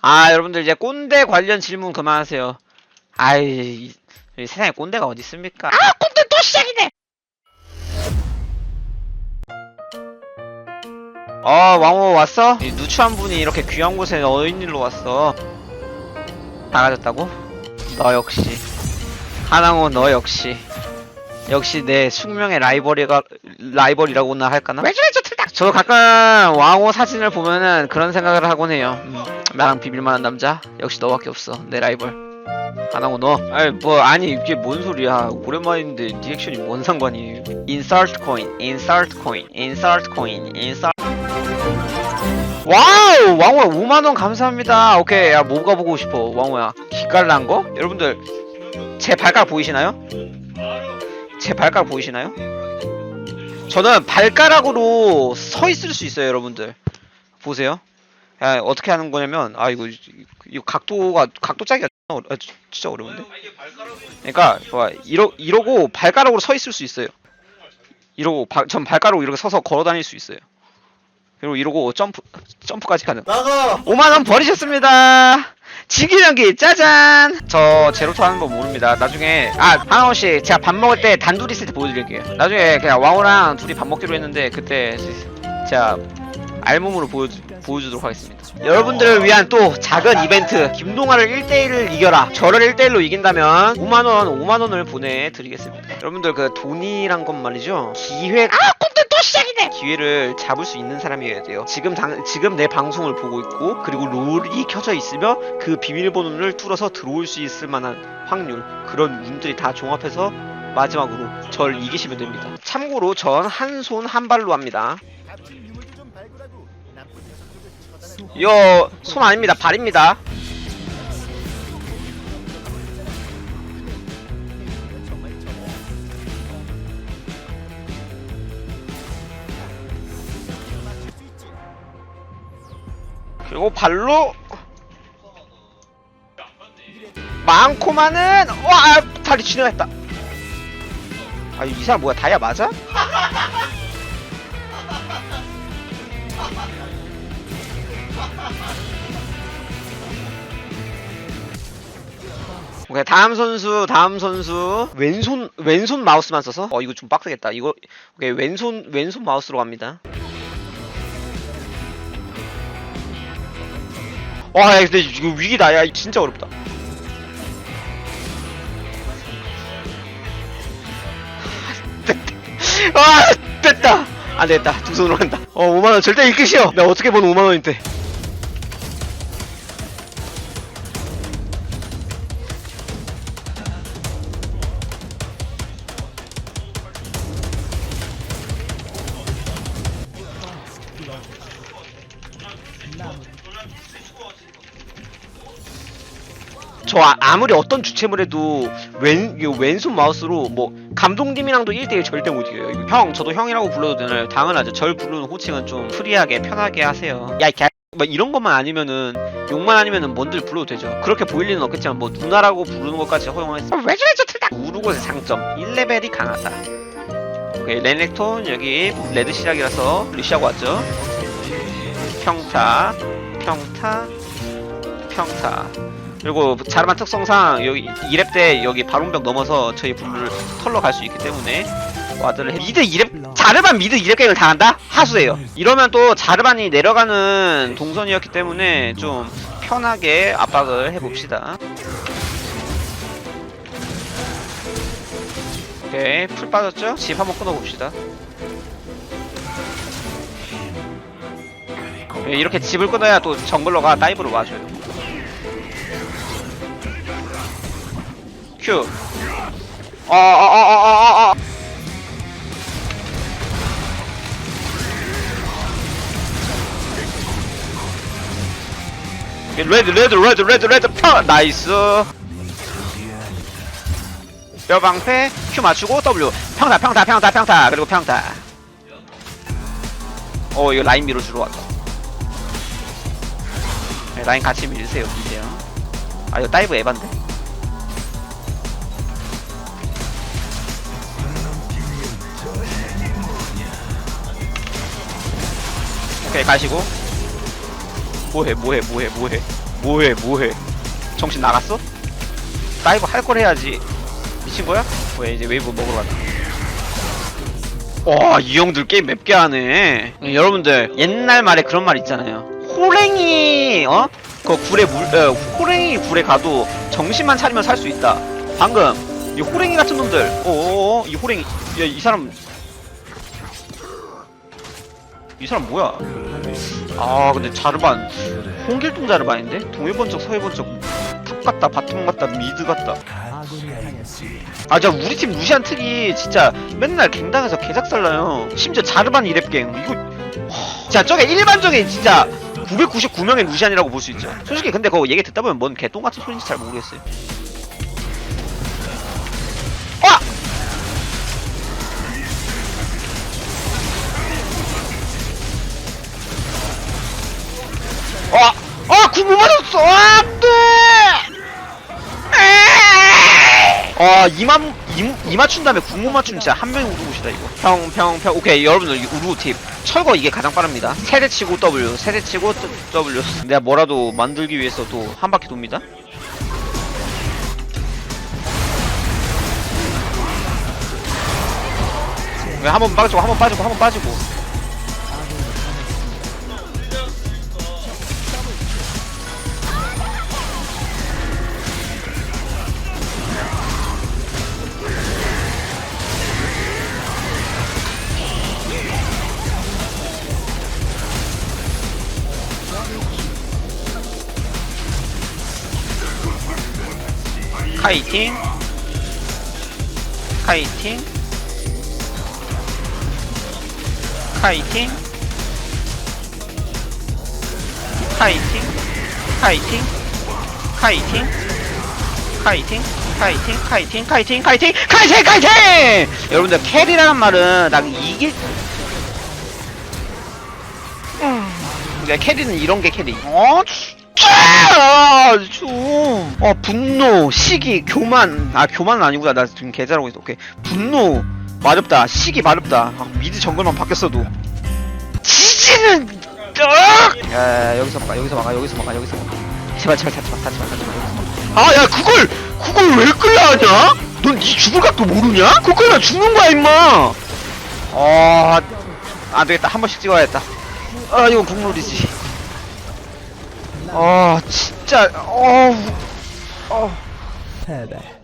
아 여러분들 이제 꼰대 관련 질문 그만하세요. 아이 세상에 꼰대가 어디 있습니까? 아 꼰대 또 시작이네. 어 왕호 왔어? 이 누추한 분이 이렇게 귀한 곳에 어인 일로 왔어. 나가졌다고? 너 역시 하나호 너 역시 역시 내 숙명의 라이벌이가 라이벌이라고나 할까나? 틀딱! 저도 가끔 왕호 사진을 보면은 그런 생각을 하곤 해요. 음, 나랑 비빌만한 남자 역시 너밖에 없어 내 라이벌. 하나호 너. 아니 뭐 아니 이게 뭔 소리야? 오랜만인데 리액션이 뭔 상관이에요? Insert coin, insert coin, insert coin, insert. 와우 왕호야 5만 원 감사합니다. 오케이 야 뭐가 보고 싶어 왕호야 기깔난 거? 여러분들 제 발가락 보이시나요? 제 발가락 보이시나요? 저는 발가락으로 서 있을 수 있어요, 여러분들. 보세요. 야, 어떻게 하는 거냐면, 아, 이거, 이거 각도가, 각도 짜기가 어려, 아, 지- 진짜 어려운데? 그러니까, 봐, 이러, 이러고 발가락으로 서 있을 수 있어요. 이러고, 바, 전 발가락으로 이렇게 서서 걸어 다닐 수 있어요. 그리고 이러고 점프, 점프까지 가능. 나가! 5만원 버리셨습니다. 지기련기 짜잔! 저 제로투 하는 거 모릅니다. 나중에 아 하나호씨 제가 밥 먹을 때 단둘이 있을 때 보여드릴게요. 나중에 그냥 왕호랑 둘이 밥 먹기로 했는데 그때 제가 알몸으로 보여주, 보여주도록 하겠습니다. 여러분들을 위한 또 작은 이벤트 김동아를 1대1을 이겨라. 저를 1대1로 이긴다면 5만원 5만원을 보내드리겠습니다. 여러분들 그 돈이란 건 말이죠. 기회 아 꼰대 또 시작이네! 기회를 잡을 수 있는 사람이어야 돼요. 지금 당, 지금 내 방송을 보고 있고 그리고 롤이 켜져 있으며 그 비밀번호를 뚫어서 들어올 수 있을 만한 확률 그런 운들이 다 종합해서 마지막으로 절 이기시면 됩니다. 참고로 전 한 손 한 발로 합니다. 요손 아닙니다 발입니다. 그리고 발로 많고만은 와 다리 지나갔다. 아 이 사람 뭐야 다이아 맞아? 오케이 다음 선수 다음 선수. 왼손 왼손 마우스만 써서? 어 이거 좀 빡세겠다. 이거 오케이 왼손 왼손 마우스로 갑니다. 와 야, 근데 이거 위기다. 야 진짜 어렵다. 아 됐다. 안 되겠다. 두 손으로 한다. 어 5만원. 절대 이 끝이요 나 어떻게 보는 5만원인데 저 아, 아무리 어떤 주체물 해도 왼 왼손 마우스로 뭐 감독님이랑도 1대1 절대 못 이겨요. 이거 형 저도 형이라고 불러도 되나요? 당연하죠. 절 부르는 호칭은 좀 프리하게 편하게 하세요. 야, 개, 뭐 이런 것만 아니면은 욕만 아니면은 뭔들 불러도 되죠. 그렇게 보일 리는 없겠지만 뭐 누나라고 부르는 것까지 허용했어. 왜 저래 저 틀다. 우르곳의 장점 1레벨이 강하다. 오케이 렌렉톤 여기 레드 시작이라서 리시하고 왔죠. 평타, 평타, 평타. 그리고 자르만 특성상 여기 2렙 때 여기 바론벽 넘어서 저희 블루를 털러 갈 수 있기 때문에 와드를 해. 미드 2렙 자르반 미드 2렙 갱을 당한다? 하수예요. 이러면 또 자르반이 내려가는 동선이었기 때문에 좀 편하게 압박을 해봅시다. 오케이 풀 빠졌죠? 집 한번 끊어봅시다. 네, 이렇게 집을 끊어야 또 정글러가 다이브를 와줘요. 큐. 어, 어, 어, 어, 어, 어. 레드, 레드, 레드, 레드, 레드, 펴! 나이스. 뼈방패, 큐 맞추고, W. 평타, 평타, 평타, 평타. 그리고 평타. 어, 이거 라인 밀어주러 왔다. 네, 라인 같이 밀세요, 밀세요. 아, 이거 다이브 에반데? 오케이 가시고. 뭐해 뭐해 뭐해 뭐해. 뭐해 뭐해. 정신 나갔어? 다이브 할 걸 해야지. 미친 거야? 왜 이제 웨이브 먹으러 갔다 와이 형들 게임 맵게 하네. 여러분들 옛날 말에 그런 말 있잖아요. 호랭이 어? 그 굴에 물 어, 호랭이 굴에 가도 정신만 차리면 살 수 있다. 방금 이 호랭이 같은 놈들. 어어어 이 호랭이. 야 이 사람 이 사람 뭐야? 아 근데 자르반. 홍길동 자르반인데? 동해번쩍 서해번쩍 탑 같다 바텀 같다 미드 같다. 아 저 우리 팀 루시안 특이 진짜 맨날 갱당해서 개작살나요. 심지어 자르반 이랩갱. 이거 허, 자 저게 일반적인 진짜 999명의 루시안이라고 볼 수 있죠. 솔직히 근데 그거 얘기 듣다 보면 뭔 개똥 같은 소리인지 잘 모르겠어요 아! 궁못 맞았어! 안 돼! 아, 이만, 이, 이 맞춘 다음에 궁못 맞춘 진짜 한 명이 우르고시다, 이거. 평, 평, 평. 오케이, 여러분들, 이 우르고 팁. 철거 이게 가장 빠릅니다. 세대 치고 W, 세대 치고 W. 내가 뭐라도 만들기 위해서 또 한 바퀴 돕니다. 한 번 빠지고, 한 번 빠지고, 한 번 빠지고. 카이팅 카이팅 카이팅 카이팅 카이팅 카이팅 카이팅 카이팅 카이팅 카이팅 카이팅 카이팅 카이팅 여러분들 캐리라는 말은 나 이길 음, 근데 캐리는 이런 게 캐리 어 좀. 어 분노 시기 교만. 아 교만은 아니구나. 나 지금 개잘하고 있어. 오케이. 분노 마렵다. 시기 마렵다. 아, 미드 정글만 바뀌었어도. 지지는 딱! 야 여기서 막아 여기서 막아 여기서 막아 여기서 막아. 제발 제발 닫지 마 닫지 마 닫지마 아야 그걸 그걸 왜 끌려 하냐? 넌니 죽을 각도 모르냐? 그거 끌면 죽는 거야 임마! 아 안되겠다. 한 번씩 찍어야겠다. 아 이건 국룰이지 아 진짜 어우. 어. 패배